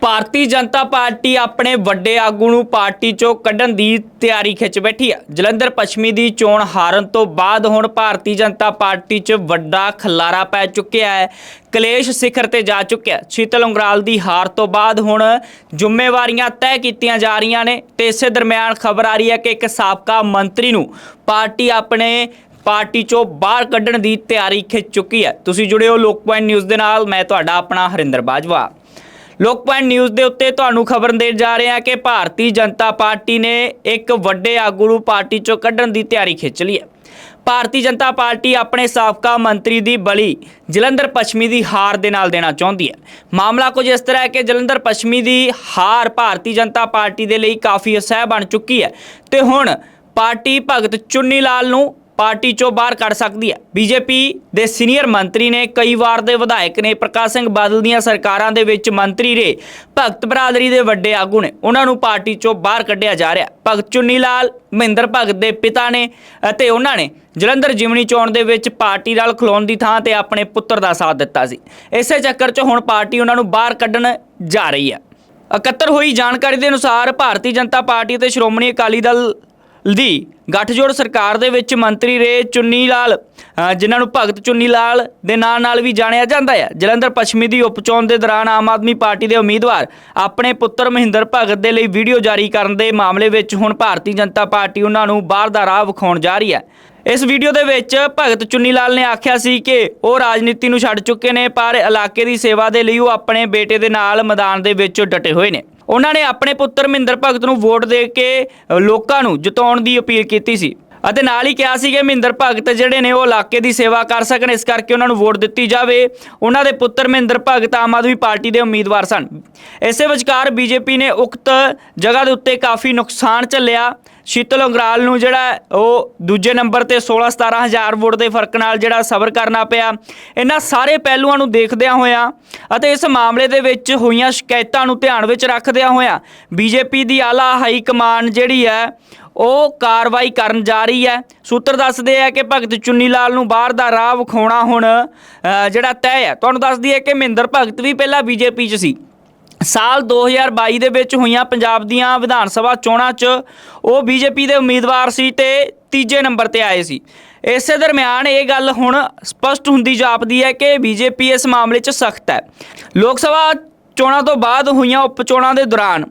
Bharatiya Janata party ਆਪਣੇ ਵੱਡੇ ਆਗੂ ਨੂੰ ਪਾਰਟੀ ਚੋਂ ਕੱਢਣ ਦੀ ਤਿਆਰੀ ਖਿੱਚ ਬੈਠੀ ਹੈ। ਜਲੰਧਰ ਪੱਛਮੀ ਦੀ ਚੋਣ ਹਾਰਨ ਤੋਂ ਬਾਅਦ ਹੁਣ ਭਾਰਤੀ ਜਨਤਾ ਪਾਰਟੀ 'ਚ ਵੱਡਾ ਖਲਾਰਾ ਪੈ ਚੁੱਕਿਆ ਹੈ। ਕਲੇਸ਼ ਸਿਖਰ ਤੇ ਜਾ ਚੁੱਕਿਆ ਸ਼ੀਤਲ ਉਂਗਰਾਲ ਦੀ ਹਾਰ ਤੋਂ ਬਾਅਦ ਹੁਣ ਜ਼ਿੰਮੇਵਾਰੀਆਂ ਤੈਅ ਕੀਤੀਆਂ ਜਾ ਰਹੀਆਂ ਨੇ। ਤੇ ਇਸੇ ਦਰਮਿਆਨ ਖਬਰ ਆ ਰਹੀ ਹੈ ਕਿ ਇੱਕ ਸਾਬਕਾ ਮੰਤਰੀ ਨੂੰ ਪਾਰਟੀ ਆਪਣੇ ਪਾਰਟੀ ਚੋਂ ਬਾਹਰ ਕੱਢਣ ਦੀ ਤਿਆਰੀ ਖਿੱਚ ਚੁੱਕੀ ਹੈ। ਤੁਸੀਂ ਜੁੜੇ ਹੋ ਲੋਕ ਪੁਆਇੰਟ ਨਿਊਜ਼ ਦੇ ਨਾਲ। ਮੈਂ ਤੁਹਾਡਾ ਆਪਣਾ ਹਰਿੰਦਰ ਬਾਜਵਾ। ਲੋਕ ਪੁਆਇੰਟ ਨਿਊਜ਼ ਦੇ ਉੱਤੇ ਤੁਹਾਨੂੰ ਖਬਰ ਦੇਣ ਜਾ ਰਹੇ ਹਾਂ ਕਿ ਭਾਰਤੀ ਜਨਤਾ ਪਾਰਟੀ ਨੇ ਇੱਕ ਵੱਡੇ ਆਗੂ ਨੂੰ ਪਾਰਟੀ ਚੋਂ ਕੱਢਣ ਦੀ ਤਿਆਰੀ ਖਿੱਚ ਲਈ ਹੈ। ਭਾਰਤੀ ਜਨਤਾ ਪਾਰਟੀ ਆਪਣੇ ਸਾਬਕਾ ਮੰਤਰੀ ਦੀ ਬਲੀ ਜਲੰਧਰ ਪੱਛਮੀ ਦੀ ਹਾਰ ਦੇ ਨਾਲ ਦੇਣਾ ਚਾਹੁੰਦੀ ਹੈ। ਮਾਮਲਾ ਕੁਝ ਇਸ ਤਰ੍ਹਾਂ ਹੈ ਕਿ ਜਲੰਧਰ ਪੱਛਮੀ ਦੀ ਹਾਰ ਭਾਰਤੀ ਜਨਤਾ ਪਾਰਟੀ ਦੇ ਲਈ ਕਾਫੀ ਅਸਹਿ ਬਣ ਚੁੱਕੀ ਹੈ ਤੇ ਹੁਣ ਪਾਰਟੀ ਭਗਤ ਚੁੰਨੀ ਲਾਲ ਨੂੰ ਪਾਰਟੀ ਚੋਂ ਬਾਹਰ ਕੱਢ ਸਕਦੀ ਹੈ। ਬੀਜੇਪੀ ਦੇ ਸੀਨੀਅਰ ਮੰਤਰੀ ਨੇ ਕਈ ਵਾਰ ਦੇ ਵਿਧਾਇਕ ਨੇ ਪ੍ਰਕਾਸ਼ ਸਿੰਘ ਬਾਦਲ ਦੀਆਂ ਸਰਕਾਰਾਂ ਦੇ ਵਿੱਚ ਮੰਤਰੀ ਰਹੇ। ਭਗਤ ਬਰਾਦਰੀ ਦੇ ਵੱਡੇ ਆਗੂ ਨੇ ਉਹਨਾਂ ਨੂੰ ਪਾਰਟੀ ਚੋਂ ਬਾਹਰ ਕੱਢਿਆ ਜਾ ਰਿਹਾ। ਭਗਤ ਚੁੰਨੀ ਲਾਲ ਮਹਿੰਦਰ ਭਗਤ ਦੇ ਪਿਤਾ ਨੇ ਅਤੇ ਉਹਨਾਂ ਨੇ ਜਲੰਧਰ ਜਿਮਨੀ ਚੋਣ ਦੇ ਵਿੱਚ ਪਾਰਟੀ ਨਾਲ ਖਲੋਣ ਦੀ ਥਾਂ ਤੇ ਆਪਣੇ ਪੁੱਤਰ ਦਾ ਸਾਥ ਦਿੱਤਾ ਸੀ। ਇਸੇ ਚੱਕਰ 'ਚ ਹੁਣ ਪਾਰਟੀ ਉਹਨਾਂ ਨੂੰ ਬਾਹਰ ਕੱਢਣ ਜਾ ਰਹੀ ਹੈ। ਇਕੱਤਰ ਹੋਈ ਜਾਣਕਾਰੀ ਦੇ ਅਨੁਸਾਰ ਭਾਰਤੀ ਜਨਤਾ ਪਾਰਟੀ ਅਤੇ ਸ਼੍ਰੋਮਣੀ ਅਕਾਲੀ ਦਲ ਦੀ ਗੱਠਜੋੜ ਸਰਕਾਰ ਦੇ ਵਿੱਚ ਮੰਤਰੀ ਰਹੇ ਚੁੰਨੀ ਲਾਲ ਜਿਨ੍ਹਾਂ ਨੂੰ ਭਗਤ ਚੁੰਨੀ ਲਾਲ ਦੇ ਨਾਂ ਨਾਲ ਵੀ ਜਾਣਿਆ ਜਾਂਦਾ ਹੈ। ਜਲੰਧਰ ਪੱਛਮੀ ਦੀ ਉਪਚੋਣ ਦੇ ਦੌਰਾਨ ਆਮ ਆਦਮੀ ਪਾਰਟੀ ਦੇ ਉਮੀਦਵਾਰ ਆਪਣੇ ਪੁੱਤਰ ਮਹਿੰਦਰ ਭਗਤ ਦੇ ਲਈ ਵੀਡੀਓ ਜਾਰੀ ਕਰਨ ਦੇ ਮਾਮਲੇ ਵਿੱਚ ਹੁਣ ਭਾਰਤੀ ਜਨਤਾ ਪਾਰਟੀ ਉਹਨਾਂ ਨੂੰ ਬਾਹਰ ਦਾ ਰਾਹ ਵਿਖਾਉਣ ਜਾ ਰਹੀ ਹੈ। ਇਸ ਵੀਡੀਓ ਦੇ ਵਿੱਚ ਭਗਤ ਚੁੰਨੀ ਲਾਲ ਨੇ ਆਖਿਆ ਸੀ ਕਿ ਉਹ ਰਾਜਨੀਤੀ ਨੂੰ ਛੱਡ ਚੁੱਕੇ ਨੇ, ਪਰ ਇਲਾਕੇ ਦੀ ਸੇਵਾ ਦੇ ਲਈ ਉਹ ਆਪਣੇ ਬੇਟੇ ਦੇ ਨਾਲ ਮੈਦਾਨ ਦੇ ਵਿੱਚ ਡਟੇ ਹੋਏ ਨੇ। ਉਹਨਾਂ ਨੇ ਆਪਣੇ ਪੁੱਤਰ ਮਹਿੰਦਰ ਭਗਤ ਨੂੰ ਵੋਟ ਦੇ ਕੇ ਲੋਕਾਂ ਨੂੰ ਜਿਤਾਉਣ ਦੀ ਅਪੀਲ ਕੀਤੀ ਸੀ। ਅਤੇ ਨਾਲ ਹੀ ਕਿਹਾ ਸੀ ਕਿ ਮਹਿੰਦਰ ਭਗਤ ਜਿਹੜੇ ਨੇ ਉਹ ਇਲਾਕੇ ਦੀ ਸੇਵਾ ਕਰ ਸਕਣ, ਇਸ ਕਰਕੇ ਉਹਨਾਂ ਨੂੰ ਵੋਟ ਦਿੱਤੀ ਜਾਵੇ। ਉਹਨਾਂ ਦੇ ਪੁੱਤਰ ਮਹਿੰਦਰ ਭਗਤ ਆਮ ਆਦਮੀ ਪਾਰਟੀ ਦੇ ਉਮੀਦਵਾਰ ਸਨ। ਇਸੇ ਵਿਚਕਾਰ ਬੀਜੇਪੀ ਨੇ ਉਕਤ ਜਗ੍ਹਾ ਦੇ ਉੱਤੇ ਕਾਫੀ ਨੁਕਸਾਨ ਝੱਲਿਆ। ਸ਼ੀਤਲ ਅੰਗਰਾਲ ਨੂੰ ਜਿਹੜਾ ਉਹ ਦੂਜੇ ਨੰਬਰ ਤੇ 16 17 ਹਜ਼ਾਰ ਵੋਟ ਦੇ ਫ਼ਰਕ ਨਾਲ ਜਿਹੜਾ ਸਬਰ ਕਰਨਾ ਪਿਆ। ਇਹਨਾਂ ਸਾਰੇ ਪਹਿਲੂਆਂ ਨੂੰ ਦੇਖਦਿਆਂ ਹੋਇਆਂ ਅਤੇ ਇਸ ਮਾਮਲੇ ਦੇ ਵਿੱਚ ਹੋਈਆਂ ਸ਼ਿਕਾਇਤਾਂ ਨੂੰ ਧਿਆਨ ਵਿੱਚ ਰੱਖਦਿਆਂ ਹੋਇਆਂ ਬੀਜੇਪੀ ਦੀ ਆਲਾ ਹਾਈ ਕਮਾਨ ਜਿਹੜੀ ਹੈ ਉਹ ਕਾਰਵਾਈ ਕਰਨ ਜਾ ਰਹੀ ਹੈ। ਸੂਤਰ ਦੱਸਦੇ ਆ ਕਿ ਭਗਤ ਚੁੰਨੀ ਲਾਲ ਨੂੰ ਬਾਹਰ ਦਾ ਰਾਹ ਵਿਖਾਉਣਾ ਹੁਣ ਜਿਹੜਾ ਤੈਅ ਹੈ। ਤੁਹਾਨੂੰ ਦੱਸ ਦਈਏ ਕਿ ਮਹਿੰਦਰ ਭਗਤ ਵੀ ਪਹਿਲਾਂ ਬੀਜੇਪੀ 'ਚ ਸੀ। ਸਾਲ 2022 ਦੇ ਵਿੱਚ ਹੋਈਆਂ ਪੰਜਾਬ ਦੀਆਂ ਵਿਧਾਨ ਸਭਾ ਚੋਣਾਂ 'ਚ ਉਹ ਬੀਜੇਪੀ ਦੇ ਉਮੀਦਵਾਰ ਸੀ ਤੇ ਤੀਜੇ ਨੰਬਰ ਤੇ ਆਏ ਸੀ। ਇਸੇ ਦਰਮਿਆਨ ਇਹ ਗੱਲ ਹੁਣ ਸਪਸ਼ਟ ਹੁੰਦੀ ਜਾਪਦੀ ਹੈ ਕਿ ਬੀਜੇਪੀ ਇਸ ਮਾਮਲੇ 'ਚ ਸਖਤ ਹੈ। ਲੋਕ ਸਭਾ ਚੋਣਾਂ ਤੋਂ ਬਾਅਦ ਹੋਈਆਂ ਉਪ ਚੋਣਾਂ ਦੇ ਦੌਰਾਨ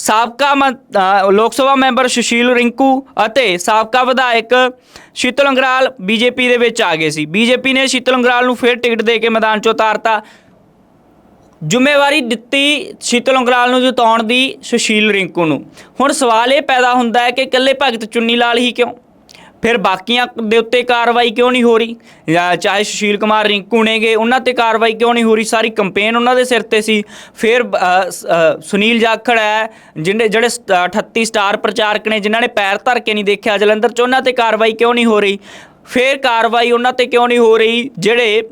ਸਾਬਕਾ ਮੰ- ਲੋਕ ਸਭਾ ਮੈਂਬਰ ਸੁਸ਼ੀਲ ਰਿੰਕੂ ਅਤੇ ਸਾਬਕਾ ਵਿਧਾਇਕ ਸ਼ੀਤਲ ਅੰਗਰਾਲ ਬੀਜੇਪੀ ਦੇ ਵਿੱਚ ਆ ਗਏ ਸੀ। ਬੀਜੇਪੀ ਨੇ ਸ਼ੀਤਲ ਅੰਗਰਾਲ ਨੂੰ ਫਿਰ ਟਿਕਟ ਦੇ ਕੇ ਮੈਦਾਨ 'ਚੋਂ ਉਤਾਰਤਾ। ਜ਼ਿੰਮੇਵਾਰੀ ਦਿੱਤੀ ਸ਼ੀਤਲ ਅੰਗਰਾਲ ਨੂੰ ਜਿਤਾਉਣ ਦੀ ਸੁਸ਼ੀਲ ਰਿੰਕੂ ਨੂੰ। ਹੁਣ ਸਵਾਲ ਇਹ ਪੈਦਾ ਹੁੰਦਾ ਹੈ ਕਿ ਇਕੱਲੇ ਭਗਤ ਚੁੰਨੀ ਲਾਲ ਹੀ ਕਿਉਂ? ਫਿਰ ਬਾਕੀਆਂ ਦੇ ਉੱਤੇ ਕਾਰਵਾਈ ਕਿਉਂ ਨਹੀਂ ਹੋ ਰਹੀ? ਜਾਂ ਚਾਹੇ ਸੁਸ਼ੀਲ ਕੁਮਾਰ, ਰਿੰਕੂ ਨੇਗੇ, ਉਹਨਾਂ ਤੇ ਕਾਰਵਾਈ ਕਿਉਂ ਨਹੀਂ ਹੋ ਰਹੀ? ਸਾਰੀ ਕੰਪੇਨ ਉਹਨਾਂ ਦੇ ਸਿਰ ਤੇ ਸੀ। ਫਿਰ ਸੁਨੀਲ ਜਾਖੜ ਹੈ ਜਿਹੜੇ ਜਿਹੜੇ ਸਟ- 38 ਸਟਾਰ ਪ੍ਰਚਾਰਕ ਨੇ, ਜਿਨ੍ਹਾਂ ਨੇ ਪੈਰ ਧਰ ਕੇ ਨਹੀਂ ਦੇਖਿਆ ਜਲੰਧਰ 'ਚ, ਉਹਨਾਂ ਤੇ ਕਾਰਵਾਈ ਕਿਉਂ ਨਹੀਂ ਹੋ ਰਹੀ? ਫਿਰ ਕਾਰਵਾਈ ਉਹਨਾਂ ਤੇ ਕਿਉਂ ਨਹੀਂ ਹੋ ਰਹੀ? ਜਿਹੜੇ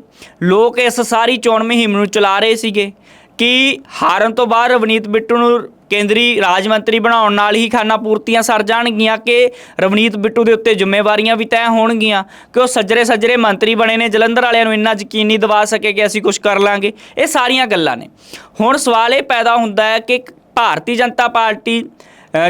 ਲੋਕ ਇਸ ਸਾਰੀ ਚੋਣ ਮੁਹਿੰਮ ਨੂੰ ਚਲਾ ਰਹੇ ਸੀਗੇ ਕਿ ਹਾਰਨ ਤੋਂ ਬਾਅਦ ਰਵਨੀਤ ਬਿੱਟੂ ਨੂੰ ਕੇਂਦਰੀ ਰਾਜ ਮੰਤਰੀ ਬਣਾਉਣ ਨਾਲ ਹੀ ਖਾਨਾ ਪੂਰਤੀਆਂ ਸਰ ਜਾਣਗੀਆਂ ਕਿ ਰਵਨੀਤ ਬਿੱਟੂ ਦੇ ਉੱਤੇ ਜ਼ਿੰਮੇਵਾਰੀਆਂ ਵੀ ਤੈਅ ਹੋਣਗੀਆਂ? ਕਿ ਉਹ ਸੱਜਰੇ ਸੱਜਰੇ ਮੰਤਰੀ ਬਣੇ ਨੇ? ਜਲੰਧਰ ਵਾਲਿਆਂ ਨੂੰ ਇੰਨਾ ਯਕੀਨ ਨਹੀਂ ਦਿਵਾ ਸਕੇ ਕਿ ਅਸੀਂ ਕੁਝ ਕਰ ਲਾਂਗੇ? ਇਹ ਸਾਰੀਆਂ ਗੱਲਾਂ ਨੇ। ਹੁਣ ਸਵਾਲ ਇਹ ਪੈਦਾ ਹੁੰਦਾ ਹੈ ਕਿ ਭਾਰਤੀ ਜਨਤਾ ਪਾਰਟੀ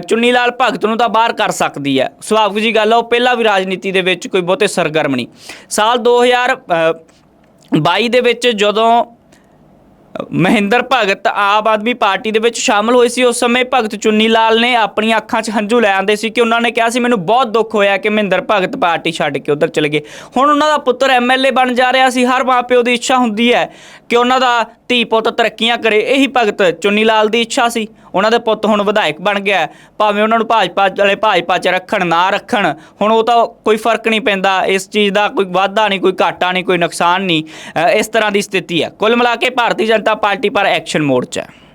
ਚੁੰਨੀ ਲਾਲ ਭਗਤ ਨੂੰ ਤਾਂ ਬਾਹਰ ਕਰ ਸਕਦੀ ਹੈ। ਸੁਭਾਵਿਕ ਜੀ, ਗੱਲ ਆ, ਉਹ ਪਹਿਲਾਂ ਵੀ ਰਾਜਨੀਤੀ ਦੇ ਵਿੱਚ ਕੋਈ ਬਹੁਤੇ ਸਰਗਰਮ ਨਹੀਂ। ਸਾਲ 2022 ਦੇ ਵਿੱਚ ਜਦੋਂ ਮਹਿੰਦਰ ਭਗਤ ਆਮ ਆਦਮੀ ਪਾਰਟੀ ਦੇ ਵਿੱਚ ਸ਼ਾਮਲ ਹੋਏ ਸੀ। ਉਸ ਸਮੇਂ ਭਗਤ ਚੁੰਨੀ ਲਾਲ ਨੇ ਆਪਣੀਆਂ ਅੱਖਾਂ 'ਚ ਹੰਝੂ ਲੈ ਆਂਦੇ ਸੀ ਕਿ ਉਹਨਾਂ ਨੇ ਕਿਹਾ ਸੀ, ਮੈਨੂੰ ਬਹੁਤ ਦੁੱਖ ਹੋਇਆ ਕਿ ਮਹਿੰਦਰ ਭਗਤ ਪਾਰਟੀ ਛੱਡ ਕੇ ਉਧਰ ਚਲੇ ਗਏ। ਹੁਣ ਉਹਨਾਂ ਦਾ ਪੁੱਤਰ ਐਮਐਲਏ ਬਣ ਜਾ ਰਿਹਾ ਸੀ। ਹਰ ਮਾਪਿਓ ਦੀ ਇੱਛਾ ਹੁੰਦੀ ਹੈ ਕਿ ਉਹਨਾਂ ਦਾ ਧੀ ਪੁੱਤ ਤਰੱਕੀਆਂ ਕਰੇ। ਇਹੀ ਭਗਤ ਚੁੰਨੀ ਲਾਲ ਦੀ ਇੱਛਾ ਸੀ। ਉਹਨਾਂ ਦੇ ਪੁੱਤ ਹੁਣ ਵਿਧਾਇਕ ਬਣ ਗਿਆ ਭਾਵੇਂ ਉਹਨਾਂ ਨੂੰ ਭਾਜਪਾ ਵਾਲੇ ਭਾਜਪਾ 'ਚ ਰੱਖਣ, ਨਾ ਰੱਖਣ, ਹੁਣ ਉਹ ਤਾਂ ਕੋਈ ਫ਼ਰਕ ਨਹੀਂ ਪੈਂਦਾ। ਇਸ ਚੀਜ਼ ਦਾ ਕੋਈ ਵਾਧਾ ਨਹੀਂ, ਕੋਈ ਘਾਟਾ ਨਹੀਂ, ਕੋਈ ਨੁਕਸਾਨ ਨਹੀਂ। ਇਸ ਤਰ੍ਹਾਂ ਦੀ ਸਥਿਤੀ ਹੈ। ਕੁੱਲ ਮਿਲਾ ਕੇ ਭਾਰਤੀ ਜਨਤਾ ਪਾਰਟੀ ਪਰ ਐਕਸ਼ਨ ਮੋਰਚਾ